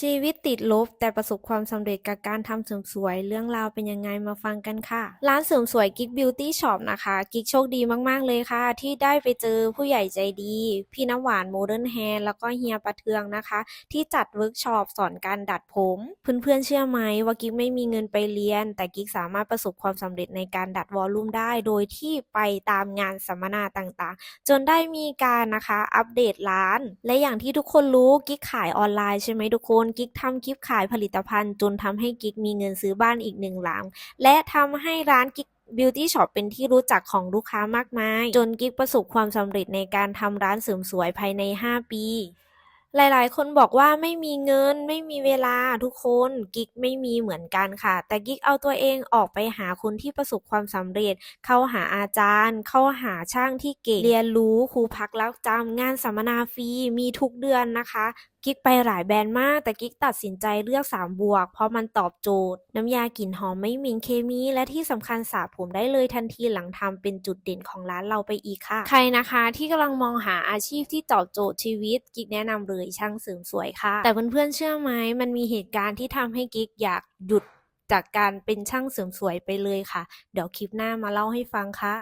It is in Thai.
ชีวิตติดลบแต่ประสบความสำเร็จกับการทำเสริมสวย เรื่องราวเป็นยังไงมาฟังกันค่ะ ร้านเสริมสวยกิ๊กบิวตี้ช็อปนะคะ กิ๊กโชคดีมากๆเลยค่ะ ที่ได้ไปเจอผู้ใหญ่ใจดี พี่น้ำหวานโมเดิร์นแฮร์แล้วก็เฮียประเทืองนะคะ ที่จัดเวิร์กช็อปสอนการดัดผม เพื่อนๆเชื่อไหมว่ากิ๊กไม่มีเงินไปเรียน แต่กิ๊กสามารถประสบความสำเร็จในการดัดวอลลุ่มได้ โดยที่ไปตามงานสัมมนาต่างๆ จนได้มีการนะคะอัปเดตร้าน และอย่างที่ทุกคนรู้กิ๊กขายออนไลน์ใช่ไหมทุกคนกิ๊กทำคลิปขายผลิตภัณฑ์ จนทำให้กิ๊กมีเงินซื้อบ้านอีกหนึ่งหลัง และทำให้ร้านกิ๊กบิวตี้ช็อปเป็นที่รู้จักของลูกค้ามากมาย จนกิ๊กประสบความสำเร็จในการทำร้านเสริมสวยภายใน 5 ปีหลายๆ คนบอกว่าไม่มีเงินไม่มีเวลาทุกคนกิ๊กไม่มีเหมือนกันค่ะ แต่กิ๊กเอาตัวเองออกไปหาคนที่ประสบความสำเร็จ เข้าหาอาจารย์ เข้าหาช่างที่เก่งเรียนรู้ครูพักแล้วจำงานสัมมนาฟรีมีทุกเดือนนะคะ กิ๊กไปหลายแบรนด์มาก แต่กิ๊กตัดสินใจเลือก 3 บวก เพราะมันตอบโจทย์ น้ำยากลิ่นหอมไม่มีเคมี และที่สำคัญสระผมได้เลยทันทีหลังทำเป็นจุดเด่นของร้านเราไปอีกค่ะ ใครนะคะที่กำลังมองหาอาชีพที่ตอบโจทย์ชีวิต กิ๊กแนะนำเลยช่างเสริมสวยค่ะ แต่เพื่อนๆเชื่อไหมมันมีเหตุการณ์ที่ทำให้กิ๊กอยากหยุดจากการเป็นช่างเสริมสวยไปเลยค่ะ เดี๋ยวคลิปหน้ามาเล่าให้ฟังค่ะ